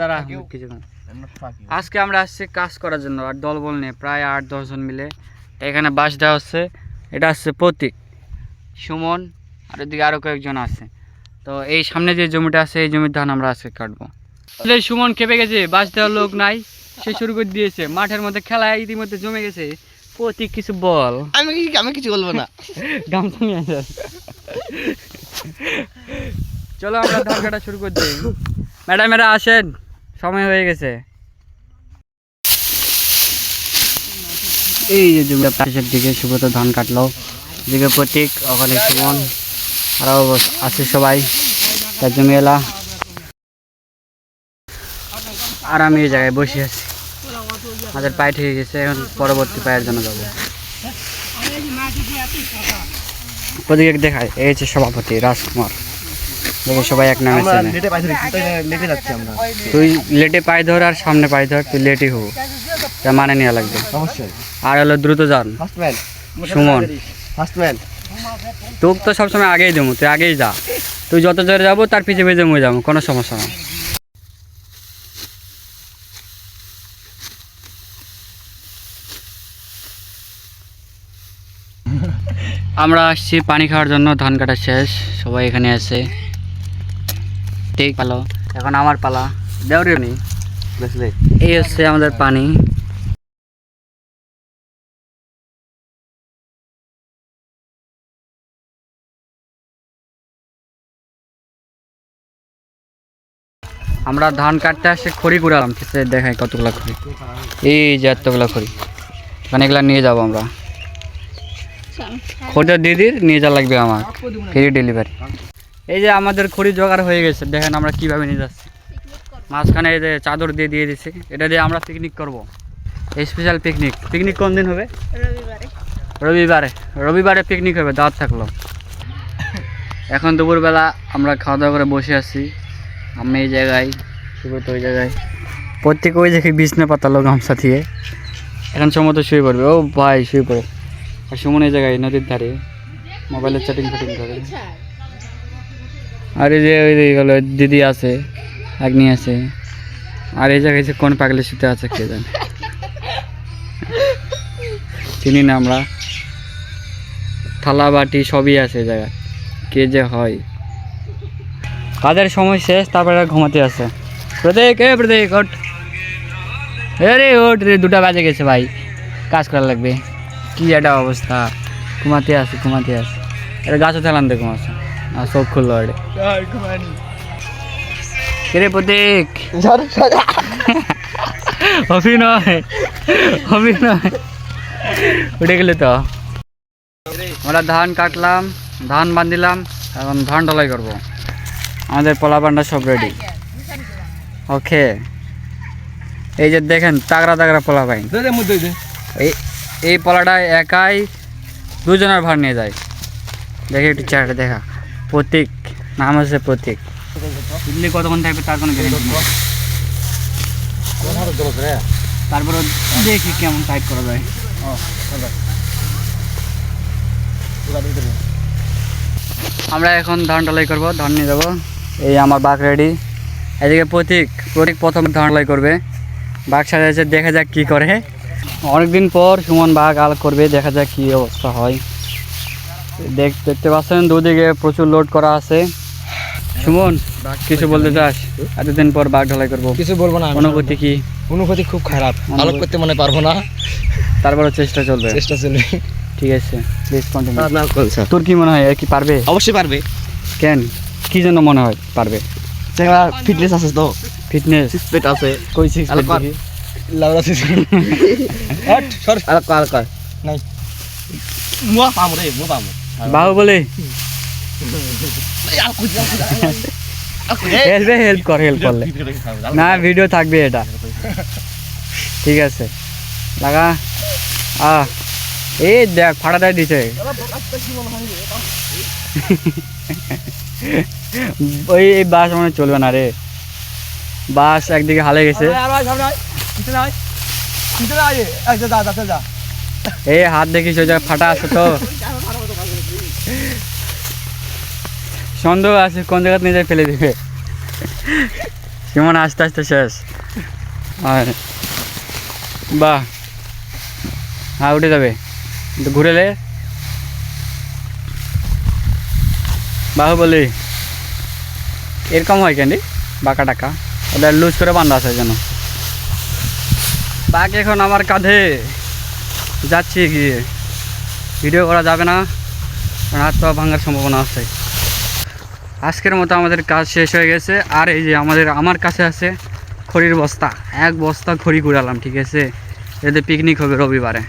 দাঁড়া। আজকে আমরা আসছি কাজ করার জন্য আর দলবল নিয়ে প্রায় আট দশজন মিলে। এখানে বাস দেওয়া হচ্ছে। এটা হচ্ছে প্রতীক সুমন আর এদিকে আরও কয়েকজন আছে। তো এই সামনে যে জমিটা আছে এই জমির ধান আমরা আজকে কাটবো। আসলে সুমন খেপে গেছে বাস দেওয়ার লোক নাই। সে শুরু করে দিয়েছে। মাঠের মধ্যে খেলা ইতিমধ্যে জমে গেছে। প্রতীক কিছু বল। আমি আমি কিছু বলব না। গামছা নিয়ে চলো আমরা ধান কাটা শুরু করে দিই। ম্যাডামেরা আসেন। সময় হয়ে গেছে। এই যে জমিটা দিকে সুব্রত ধান কাটলো। এদিকে প্রতীক, ওখানে সুমন আরও আছে সবাই। তার জমি এলা। আর আমি এই জায়গায় বসে আছি। আমাদের পায়ে ঠিক গেছে, এখন পরবর্তী পায়ের জন্য যাব। ওদিকে দেখায়, এই হচ্ছে সভাপতি রাজকুমার। দেখে সবাই এক নামে চেনে। লেটে পাইছি লেটে যাচ্ছি আমরা। তুই লেটে পায়ে ধর আর সামনে পায়ে ধর তুই লেটই হব। তা মানে নেওয়া লাগবে। অবশ্যই। আর হলো দ্রুত যান। First man Suman. First man তোকে তো সবসময় আগেই দেবো তুই আগেই যা। তুই যত জোরে যাব তার পিছে পিছে মই যাব কোনো সমস্যা না আমরা আসছি পানি খাওয়ার জন্য ধান কাটা শেষ সবাই এখানে আছে। ঠিক ভালো। এখন আমার পালা। দেওয়ারি নেই বুঝলে এই হচ্ছে আমাদের পানি। আমরা ধান কাটতে আসে খড়ি কুড়ালাম আছে দেখাই কতগুলো খড়ি। এই যে এতগুলো খড়ি। এখানে এগুলো নিয়ে যাব আমরা। খড়িটা দিদির নিয়ে যাওয়া লাগবে আমার। Free delivery. এই যে আমাদের খড়ি জোগাড় হয়ে গেছে দেখেন আমরা কীভাবে নিয়ে যাচ্ছি। মাঝখানে এই যে চাদর দিয়ে দিয়ে দিছে এটা দিয়ে আমরা পিকনিক করব। স্পেশাল পিকনিক পিকনিক কোন দিন হবে? রবিবারে। রবিবারে। পিকনিক হবে দাওয়াত থাকল। এখন দুপুরবেলা আমরা খাওয়া দাওয়া করে বসে আছি। আমি এই জায়গায় সুব্রত ওই জায়গায়। প্রত্যেকে ওই জায়গায় বিছনা পাতালো গামছা দিয়ে। এখন সময় শুয়ে পড়বে। ও ভাই শুয়ে পড়ে। আর সুমন এই জায়গায় নদীর ধারে মোবাইলের চ্যাটিং ফ্যাটিং করে আর এই যে ওই যে দিদি আছে, আগ্নি আছে। আর এই জায়গায় কোন পাগলের শুতে আছে কে জানে? চিনি না আমরা। থালা বাটি সবই আছে এই জায়গায়। কে যে হয়। কাজের সময় শেষ, তারপরে ঘুমাতে আছে প্রত্যেক এ প্রত্যেক ওট রে ওঠ রে, দুটা বাজে গেছে ভাই। কাজ করা লাগবে। কি একটা অবস্থা। ঘুমাতে আছে ঘুমাতে আছে এটা গাছও চালান দে, ঘুমাচ্ছে। আর চোখ খুললো এটা কিরে প্রতীক অভিনয় অভিনয় উঠে গেলে তো আমরা ধান কাটলাম ধান বান্ধিলাম এখন ধান ডলাই করব আমাদের পোলা পান্ডা সব রেডি ওকে এই যে দেখেন তাগড়া তাগড়া পোলা পাই এই এই পোলাটা একাই দুজনের ভার নিয়ে যায়। দেখে একটু চেহারাটা দেখা। প্রতীক নাম হচ্ছে প্রতীক। দিল্লি কতক্ষণ থাকবে তার কোনো গ্যারেন্টি নেই। তারপরে দেখি কেমন টাইট করা যায়। আমরা এখন ধান ঢালাই করব ধান নিয়ে যাব। এই আমার বাঘ রেডি। এদিকে প্রতীক প্রতীক প্রথম ধান ঢালাই করবে। বাঘ আছে দেখা যাক কি করে। অনেকদিন পর সুমন বাঘ আল করবে দেখা যাক কি অবস্থা হয়। দেখ দেখতে পাচ্ছেন দুদিকে প্রচুর লোড করা আছে। সুমন কিছু বলতে চাস? এতদিন পর বাঘ ঢালাই করব। কিছু বলব না অনুভূতি কি? অনুভূতি খুব খারাপ। আলোক করতে মনে পারব না। তারপরে চেষ্টা চলবে। চেষ্টা চলবে। ঠিক আছে প্লিজ কন্টিনিউ তোর কি মনে হয় কি পারবে? অবশ্যই পারবে। কেন? কি জন্য মনে হয় পারবে? চেহারা ফিটনেস আছে তো। ফিটনেস সিক্স আছে। কই সিক্স। লাউরা সিক্স হট সর। আলোক কর আলোক নাই। মুয়া পামু রে মুয়া পামু। বাহু বলে। এই আলোক কর আলোক কর হেল্প হেল্প কর হেল্প করলে। না ভিডিও থাকবে এটা। ঠিক আছে। লাগা। আ এই দেখ ফাটাটা দিছে। ওই এই বাস মানে চলবে না রে। বাস একদিকে হালে গেছে। এই হাত দেখিস ওই জায়গায় ফাটা আছে তো। সন্দেহ আছে কোন জায়গাতে নিয়ে যায়, ফেলে দিবে। কেমন আস্তে আস্তে শেষ। আর বাহ হ্যাঁ উঠে যাবে। একটু ঘুরে লে। বাহুবলি। এরকম হয় কেন বাঁকা টাকা। ওটা লুজ করে বান্ধা আছে যেন। বাঘ এখন আমার কাঁধে। যাচ্ছি গিয়ে। ভিডিও করা যাবে না। হাত পা ভাঙার সম্ভাবনা আছে। আজকের মতো আমাদের কাজ শেষ হয়ে গেছে। আর এই যে আমাদের, আমার কাছে আছে খড়ির বস্তা। এক বস্তা খড়ি কুড়ালাম, ঠিক আছে? এতে পিকনিক হবে রবিবারে।